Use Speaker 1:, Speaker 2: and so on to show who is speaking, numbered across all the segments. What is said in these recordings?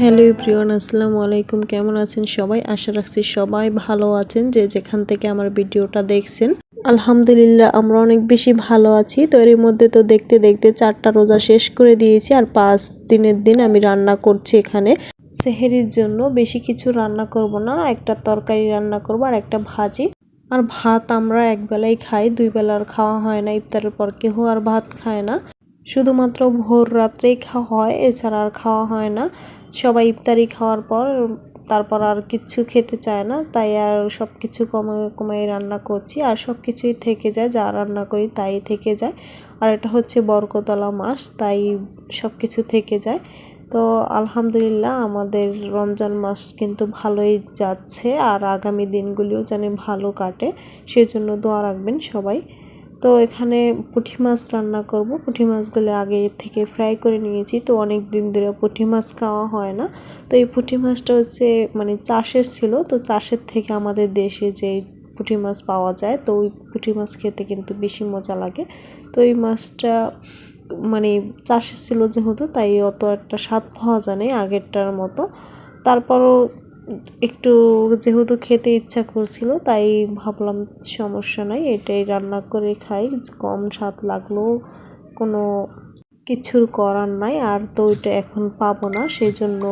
Speaker 1: Hello প্রিয়ন আসসালামু আলাইকুম। কেমন আছেন সবাই? আশা রাখছি সবাই ভালো আছেন যে যেখান থেকে আমার ভিডিওটা দেখছেন। আলহামদুলিল্লাহ, আমরা অনেক বেশি ভালো আছি। তো এর মধ্যে তো দেখতে দেখতে চারটা রোজা শেষ করে দিয়েছি আর পাঁচ দিনের দিন আমি রান্না করছি এখানে। সেহেরির জন্য বেশি কিছু রান্না করব না, একটা তরকারি রান্না করব আর একটা ভাজি। আর ভাত আমরা একবেলাই খাই দুই বেলার খাওয়া হয় না, ইফতারের পর কেউ আর ভাত খায় না। শুধুমাত্র ভোর রাত্রেই খাওয়া হয়, এছাড়া আর খাওয়া হয় না। সবাই ইফতারি খাওয়ার পর, তারপর আর কিচ্ছু খেতে চায় না। তাই আর সব কিছু কমে কমে রান্না করছি। আর সব কিছুই থেকে যায়, যা রান্না করি তাই থেকে যায়। আর এটা হচ্ছে বরকতলা মাস, তাই সব কিছু থেকে যায়। তো আলহামদুলিল্লাহ, আমাদের রমজান মাস কিন্তু ভালোই যাচ্ছে। আর আগামী দিনগুলিও যেন ভালো কাটে। সেজন্য দোয়া রাখবেন সবাই। তো এখানে পুঁটি মাছ রান্না করব। পুঁটি মাছগুলো আগে থেকে ফ্রাই করে নিয়েছি। তো অনেক দিন ধরে পুঁটি মাছ খাওয়া হয় না। তো এই পুঁটি মাছটা হচ্ছে মানে চাষের ছিল। তো চাষের থেকে আমাদের দেশে যে পুঁটি মাছ পাওয়া যায়, তো ওই পুঁটি মাছ খেতে কিন্তু বেশি মজা লাগে। তো এই মাছটা মানে চাষের ছিল যেহেতু, তাই অত একটা স্বাদ পাওয়া যায় আগেরটার মতো। তারপরও একটু যেহেতু খেতে ইচ্ছা করছিল, তাই ভাবলাম সমস্যা নাই, এটাই রান্না করে খাই। কম স্বাদ লাগলেও কোনো কিছুর করার নাই, আর তো ওইটা এখন পাবো না সেই জন্য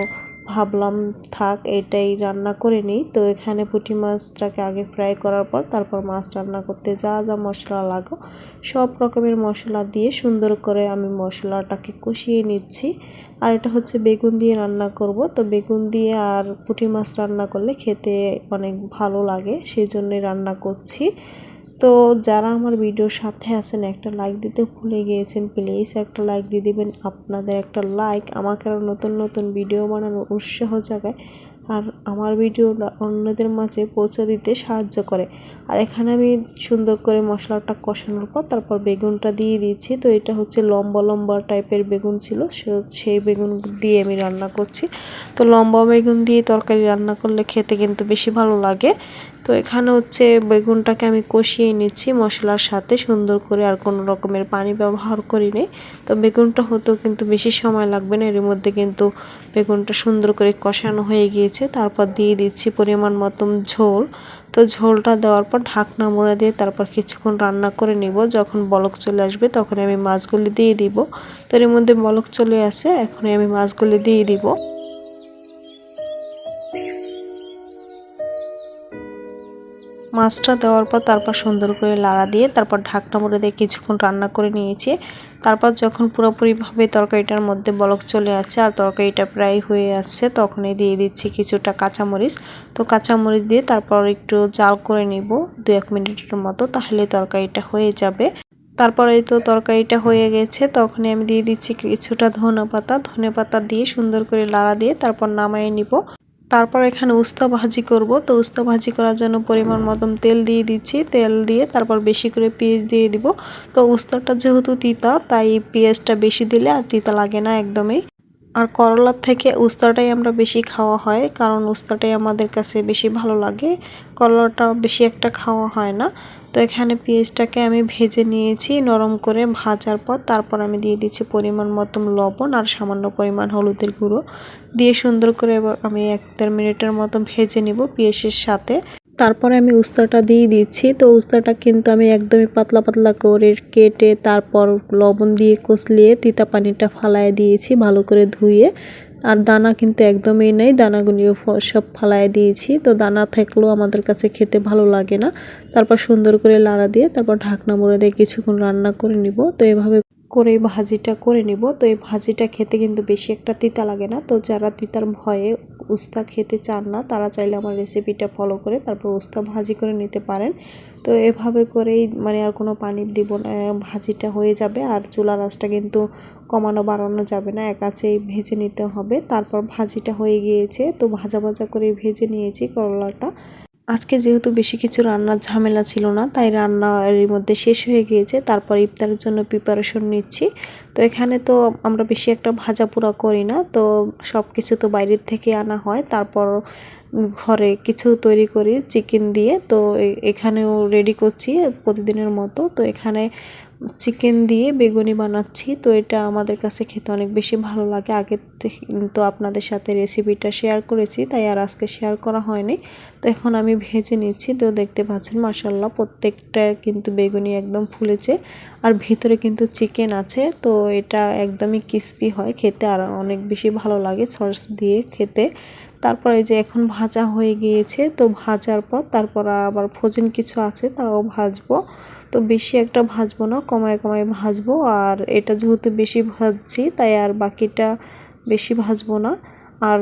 Speaker 1: ভাবলাম, থাক, এটাই রান্না করে নিই। তো এখানে পুঁটি মাছটাকে আগে ফ্রাই করার পর তারপর মাছ রান্না করতে যা যা মশলা লাগো, সব রকমের মশলা দিয়ে সুন্দর করে আমি মশলাটাকে কষিয়ে নিচ্ছি। আর এটা হচ্ছে বেগুন দিয়ে রান্না করব। তো বেগুন দিয়ে আর পুঁটি মাছ রান্না করলে খেতে অনেক ভালো লাগে সেই জন্যই রান্না করছি। তো যারা আমার ভিডিওর সাথে আছেন, একটা লাইক দিতে ভুলে গিয়েছেন প্লিজ একটা লাইক দিয়ে দেবেন। আপনাদের একটা লাইক আমাকে আরও নতুন নতুন ভিডিও বানানোর উৎসাহ জাগায় আর আমার ভিডিওটা অন্যদের মাঝে পৌঁছে দিতে সাহায্য করে। আর এখানে আমি সুন্দর করে মশলাটা কষানোর পর তারপর বেগুনটা দিয়ে দিয়েছি তো এটা হচ্ছে লম্বা লম্বা টাইপের বেগুন ছিল সেই বেগুন দিয়ে আমি রান্না করছি। তো লম্বা বেগুন দিয়ে তরকারি রান্না করলে খেতে কিন্তু বেশি ভালো লাগে। তো এখানে হচ্ছে বেগুনটাকে আমি কষিয়ে নিচ্ছি মশলার সাথে, সুন্দর করে আর কোনো রকমের পানি ব্যবহার করি নি তো বেগুনটা হতেও কিন্তু বেশি সময় লাগবে না, এর মধ্যে কিন্তু বেগুনটা সুন্দর করে কষানো হয়ে গিয়েছে। তারপর দিয়ে দিচ্ছি পরিমাণ মতন ঝোল। তো ঝোলটা দেওয়ার পর ঢাকনা মোড়া দিয়ে তারপর কিছুক্ষণ রান্না করে নিব। যখন বলক চলে আসবে তখন আমি মাছগুলি দিয়ে দিব। তো এর মধ্যে বলক চলে আসে এখন আমি মাছগুলি দিয়ে দিব। মাছটা দেওয়ার পর তারপর সুন্দর করে লাড়া দিয়ে তারপর ঢাকনা মুড়ে দিয়ে কিছুক্ষণ রান্না করে নিয়েছি। তারপর যখন পুরোপুরিভাবে তরকারিটার মধ্যে বলক চলে আসছে আর তরকারিটা প্রায় হয়ে আসছে, তখনই দিয়ে দিচ্ছি কিছুটা কাঁচামরিচ। তো কাঁচামরিচ দিয়ে তারপর একটু জাল করে নিব দু এক মিনিটের মতো, তাহলে তরকারিটা হয়ে যাবে। তারপরে তো তরকারিটা হয়ে গেছে, তখনই আমি দিয়ে দিচ্ছি কিছুটা ধনে পাতা ধনে পাতা দিয়ে সুন্দর করে লাড়া দিয়ে তারপর নামাই নিব। তারপর এখানে উস্তা ভাজি করব। তো উস্তা ভাজি করার জন্য পরিমাণ মতন তেল দিয়ে দিচ্ছি। তেল দিয়ে তারপর বেশি করে পেঁয়াজ দিয়ে দিব। তো উস্তাটা যেহেতু তিতা, তাই পেঁয়াজটা বেশি দিলে আর তিতা লাগে না একদমই। আর করলার থেকে উস্তাটাই আমরা বেশি খাওয়া হয়, কারণ উস্তাটাই আমাদের কাছে বেশি ভালো লাগে। করলাটা বেশি একটা খাওয়া হয় না। তো এখানে পেঁয়াজটাকে আমি ভেজে নিয়েছি, নরম করে ভাজার পর তারপর আমি দিয়ে দিচ্ছি পরিমাণ মতন লবণ আর সামান্য পরিমাণ হলুদের গুঁড়ো। দিয়ে সুন্দর করে এবার আমি এক দেড় মিনিটের মতো ভেজে নিব পেঁয়াজের সাথে। তারপরে আমি উস্তাটা দিয়ে দিচ্ছি, তো উস্তাটা কিন্তু আমি একদমই পাতলা পাতলা করে কেটে তারপর লবণ দিয়ে কষলিয়ে তিতা পানিটা ফালায় দিয়েছি ভালো করে ধুয়ে। আর দানা কিন্তু একদমই নেই। দানাগুলিও সব ফালায় দিয়েছি। তো দানা থাকলেও আমাদের কাছে খেতে ভালো লাগে না। তারপর সুন্দর করে লাড়া দিয়ে তারপর ঢাকনা মুড়ে দিয়ে কিছুক্ষণ রান্না করে নিব। তো এভাবে করে ভাজিটা করে নিব। তো এই ভাজিটা খেতে কিন্তু বেশি একটা তিতা লাগে না। তো যারা তিতার ভয়ে উস্তা খেতে চান না, তারা চাইলে আমার রেসিপিটা ফলো করে তারপর উস্তা ভাজি করে নিতে পারেন। তো এভাবে করেই মানে আর কোনো পানি দিব না ভাজিটা হয়ে যাবে আর চুলা রাসটা কিন্তু কমানো বাড়ানো যাবে না, এক কাছেই ভেজে নিতে হবে। তারপর ভাজিটা হয়ে গিয়েছে, তো ভাজা ভাজা করে ভেজে নিয়েছি করলাটা। আজকে যেহেতু বেশি কিছু রান্নার ঝামেলা ছিল না, তাই রান্না এর মধ্যে শেষ হয়ে গিয়েছে। তারপর ইফতারের জন্য প্রিপারেশন নিচ্ছি। তো এখানে তো আমরা বেশি একটা ভাজা পোড়া করি না, তো সব কিছু তো বাইরের থেকে আনা হয়। তারপর ঘরে কিছু তৈরি করি চিকেন দিয়ে। তো এখানেও রেডি করছি প্রতিদিনের মতো। তো এখানে চিকেন দিয়ে বেগুনি বানাচ্ছি, তো এটা আমাদের কাছে খেতে অনেক বেশি ভালো লাগে। আগে কিন্তু আপনাদের সাথে রেসিপিটা শেয়ার করেছি, তাই আর আজকে শেয়ার করা হয়নি। তো এখন আমি ভেজে নিচ্ছি, তো দেখতে পাচ্ছেন মাসাল্লাহ প্রত্যেকটা কিন্তু বেগুনি একদম ফুলেছে। আর ভিতরে কিন্তু চিকেন আছে, তো এটা একদমই ক্রিস্পি হয়, খেতে আর অনেক বেশি ভালো লাগে সস দিয়ে খেতে। তারপরে যে এখন ভাজা হয়ে গিয়েছে, তো ভাজার পর তারপর আবার ফোজেন কিছু আছে, তাও ভাজবো। তো বেশি একটা ভাজবো না, কমায় কমায় ভাজবো। আর এটা যেহেতু বেশি ভাজছি, তাই আর বাকিটা বেশি ভাজবো না। আর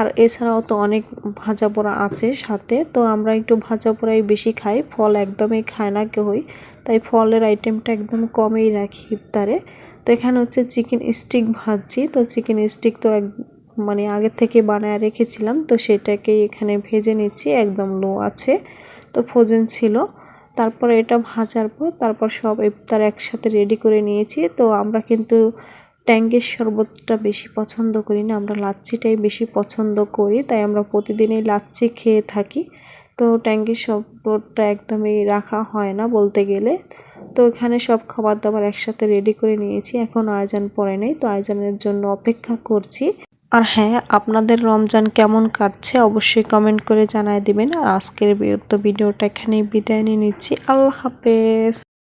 Speaker 1: আর এছাড়াও তো অনেক ভাজা পোড়া আছে সাথে, তো আমরা একটু ভাজা পোড়াই বেশি খাই, ফল একদমই খায় না কেউই। তাই ফলের আইটেমটা একদম কমেই রাখি ইফতারে। তো এখানে হচ্ছে চিকেন স্টিক ভাজছি, তো চিকেন স্টিক তো এক মানে আগের থেকে বানায় রেখেছিলাম, তো সেটাকে এখানে ভেজে নিচ্ছি, একদম লো আছে, তো ফ্রোজেন ছিল। তারপরে এটা ভাজার পর, তারপর সব ইফতার একসাথে রেডি করে নিয়েছি, তো আমরা কিন্তু ট্যাঙ্গের শরবতটা বেশি পছন্দ করি না, আমরা লাচ্ছিটাই বেশি পছন্দ করি, তাই আমরা প্রতিদিনই লাচ্ছি খেয়ে থাকি। তো ট্যাঙ্গের শরবতটা একদমই রাখা হয় না বলতে গেলে। তো এখানে সব খাবার দাবার একসাথে রেডি করে নিয়েছি, এখন আয়োজন পরে নেই, তো আয়োজনের জন্য অপেক্ষা করছি। আর হ্যাঁ আপনাদের রমজান কেমন কাটছে অবশ্যই কমেন্ট করে জানায় দিবেন। আর আজকের তো ভিডিওটা এখানেই বিদায় নিয়ে নিচ্ছি। আল্লাহ হাফেজ।